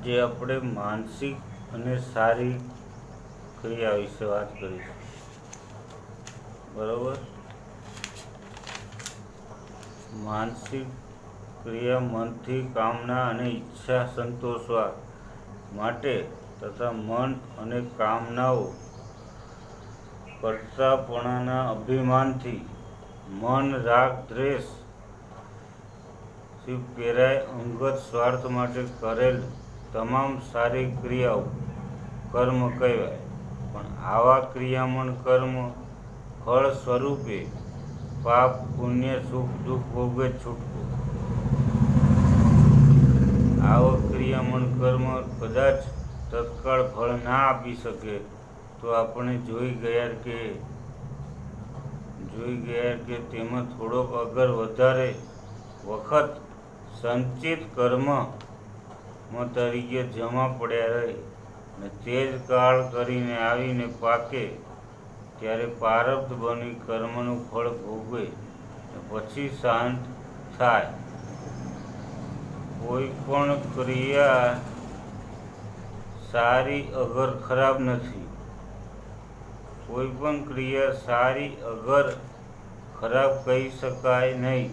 આજે આપણે માનસિક અને સારી ક્રિયા વિશે વાત કરીશું. બરોબર? માનસિક ક્રિયા મનથી કામના અને ઈચ્છા સંતોષવા માટે તથા મન અને કામનાઓ કરતાપણાના અભિમાનથી મન રાગ દ્વેષથી પ્રેરાય અંગત સ્વાર્થ માટે કરેલ તમામ સારી ક્રિયાઓ કર્મ કહેવાય. પણ આવા ક્રિયામણ કર્મ ફળ સ્વરૂપે પાપ, પુણ્ય, સુખ, દુઃખ ભોગે છૂટકો આવા ક્રિયામણ કર્મ કદાચ તત્કાળ ફળ ના આપી શકે તો આપણે જોઈ ગયા કે, જોઈ ગયા કે તેમાં થોડોક અગર વધારે વખત સંચિત કર્મ તરીકે જમા પડ્યા રહે ને તે જ કાળ કરીને આવીને પાકે, ત્યારે પારબ્ધ બની કર્મનું ફળ ભોગવે પછી શાંત થાય. કોઈ પણ ક્રિયા સારી અગર ખરાબ નથી. કોઈ પણ ક્રિયા સારી અગર ખરાબ કહી શકાય નહીં.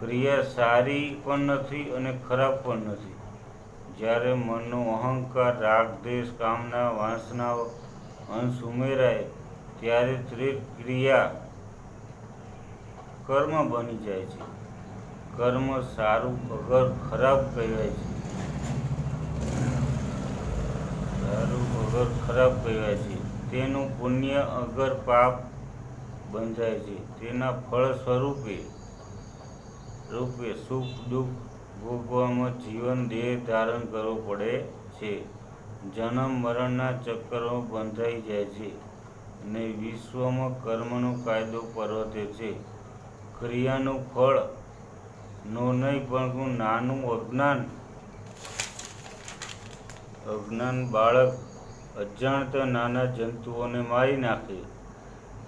ક્રિયા સારી પણ નથી અને ખરાબ પણ નથી. જ્યારે મનનો અહંકાર, રાગ દેશ કામના વાંસના અંશ ઉમેરાય, ત્યારે તે ક્રિયા કર્મ બની જાય છે. કર્મ સારું અગર ખરાબ કહેવાય છે. સારું અગર ખરાબ કહેવાય છે. તેનું પુણ્ય અગર પાપ બંધાય છે. તેના ફળ સ્વરૂપે, રૂપે સુખ, દુઃખ ભોગવામાં જીવન દેહ ધારણ કરવો પડે છે. જન્મ, મરણના ચક્કરો બંધાઈ જાય છે અને વિશ્વમાં કર્મનો કાયદો પરવતે છે. ક્રિયાનું ફળ નો નહીં પણ નાનું અજ્ઞાન. અજ્ઞાન બાળક અજાણતા નાના જંતુઓને મારી નાખે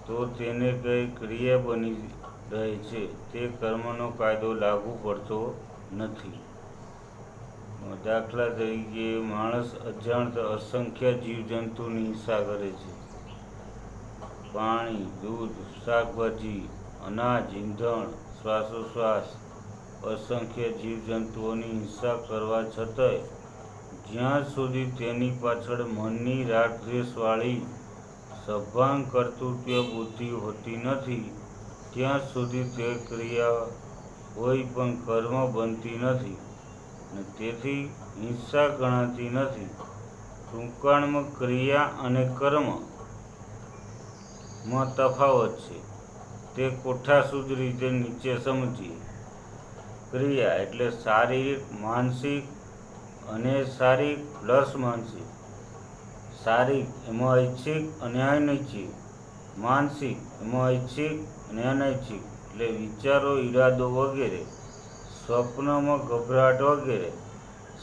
તો તેને કઈ ક્રિયા બની રહે છે. તે કર્મનો કાયદો લાગુ પડતો નથી. દાખલા તરીકે માણસ અજાણતા અસંખ્ય જીવજંતુની હિંસા કરે છે. પાણી, દૂધ, શાકભાજી, અનાજ ઈંધણ શ્વાસોશ્વાસ અસંખ્ય જીવજંતુઓની હિંસા કરવા છતાંય જ્યાં સુધી તેની પાછળ મનની રાગદ્વેષવાળી સભાન કર્તૃત્વ બુદ્ધિ હોતી નથી, ત્યાં સુધી તે ક્રિયા કોઈ પણ કર્મ બનતી નથી અને તેથી હિંસા ગણાતી નથી. ટૂંકાણમાં ક્રિયા અને કર્મમાં તફાવત છે. તે કોઠાસૂદ રીતે નીચે સમજીએ. ક્રિયા એટલે શારીરિક, માનસિક અને શારીરિક પ્લસ માનસિક. શારીરિક એમાં ઐચ્છિક અને અનૈચ્છિક. માનસિક એમાં ઐચ્છિક અને અનૈચ્છિક. એટલે વિચારો, ઈરાદો વગેરે, સ્વપ્નમાં ગભરાટ વગેરે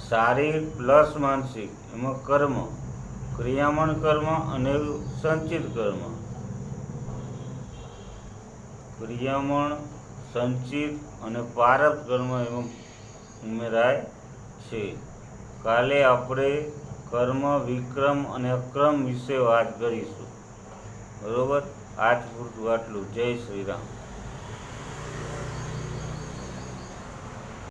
શારીરિક પ્લસ માનસિક, એમાં કર્મ, ક્રિયામણ કર્મ અને સંચિત કર્મ. ક્રિયામણ, સંચિત અને પારક કર્મ એમાં ઉમેરાય છે. કાલે આપણે કર્મ, વિક્રમ અને અક્રમ વિશે વાત કરીશું. બરોબર? આજ પૂરતું આટલું. જય શ્રી રામ.